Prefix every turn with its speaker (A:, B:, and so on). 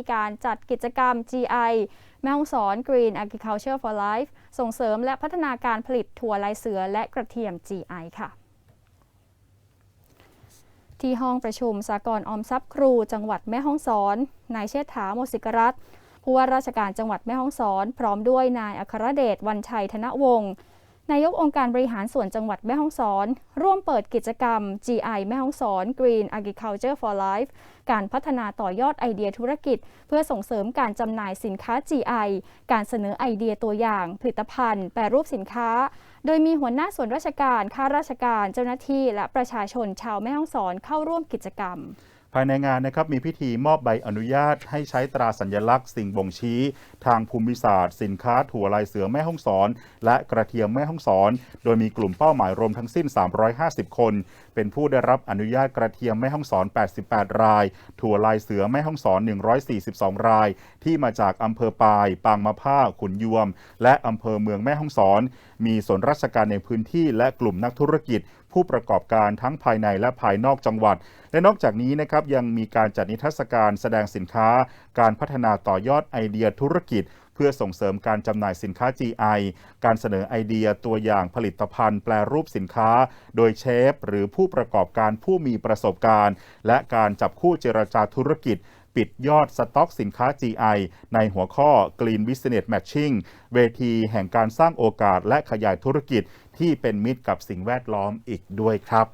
A: มีการจัดกิจกรรม GI แม่ฮ่องสอน Green Agriculture for Life ส่งเสริมและพัฒนาการผลิตถั่วลายเสือและกระเทียม GI ค่ะ ที่ห้องประชุมสากลออมทรัพย์ครูจังหวัดแม่ฮ่องสอน นายเชษฐาโมสิกรัตผู้ว่าราชการจังหวัดแม่ฮ่องสอน พร้อมด้วยนายอัครเดชวันชัยธนวงศ์ นายกองค์การบริหารส่วนจังหวัดแม่ฮ่องสอน ร่วมเปิดกิจกรรม GI แม่ฮ่องสอน Green Agriculture for Life การพัฒนาต่อยอดไอเดียธุรกิจ เพื่อส่งเสริมการจำหน่ายสินค้า GI การเสนอไอเดียตัวอย่าง ผลิตภัณฑ์ แปรรูปสินค้า โดยมีหัวหน้าส่วนราชการ ข้าราชการ เจ้าหน้าที่ และประชาชนชาวแม่ฮ่องสอนเข้าร่วมกิจกรรม
B: ภายในงานนะครับมีพิธีมอบใบอนุญาตให้ใช้ตราสัญลักษณ์สิ่งบ่งชี้ ทางภูมิศาสตร์ สินค้าถั่วลายเสือแม่ฮ่องสอน และกระเทียมแม่ฮ่องสอน โดยมีกลุ่มเป้าหมายรวมทั้งสิ้น 350 คน เป็นผู้ได้รับอนุญาตกระเทียมแม่ฮ่องสอน 88 ราย ถั่วลายเสือแม่ฮ่องสอน 142 ราย ที่มาจากอำเภอปาย ปางมะผ้าขุนยวม และอำเภอเมืองแม่ฮ่องสอน มีส่วนราชการในพื้นที่และกลุ่มนักธุรกิจ ผู้ประกอบการทั้งภายในและภายนอกจังหวัด และนอกจากนี้นะครับยังมีการจัดนิทรรศการแสดงสินค้า การพัฒนาต่อยอดไอเดียธุรกิจ เพื่อส่งเสริมการจำหน่ายสินค้า GI การเสนอไอเดียตัวอย่างผลิตภัณฑ์ แปลรูปสินค้า โดยเชฟ หรือผู้ประกอบการผู้มีประสบการณ์ และการจับคู่เจรจาธุรกิจปิดยอดสต็อกสินค้า GI ในหัวข้อ Green Business Matching เวทีแห่งการสร้างโอกาสและขยายธุรกิจที่เป็นมิตรกับสิ่งแวดล้อมอีกด้วยครับ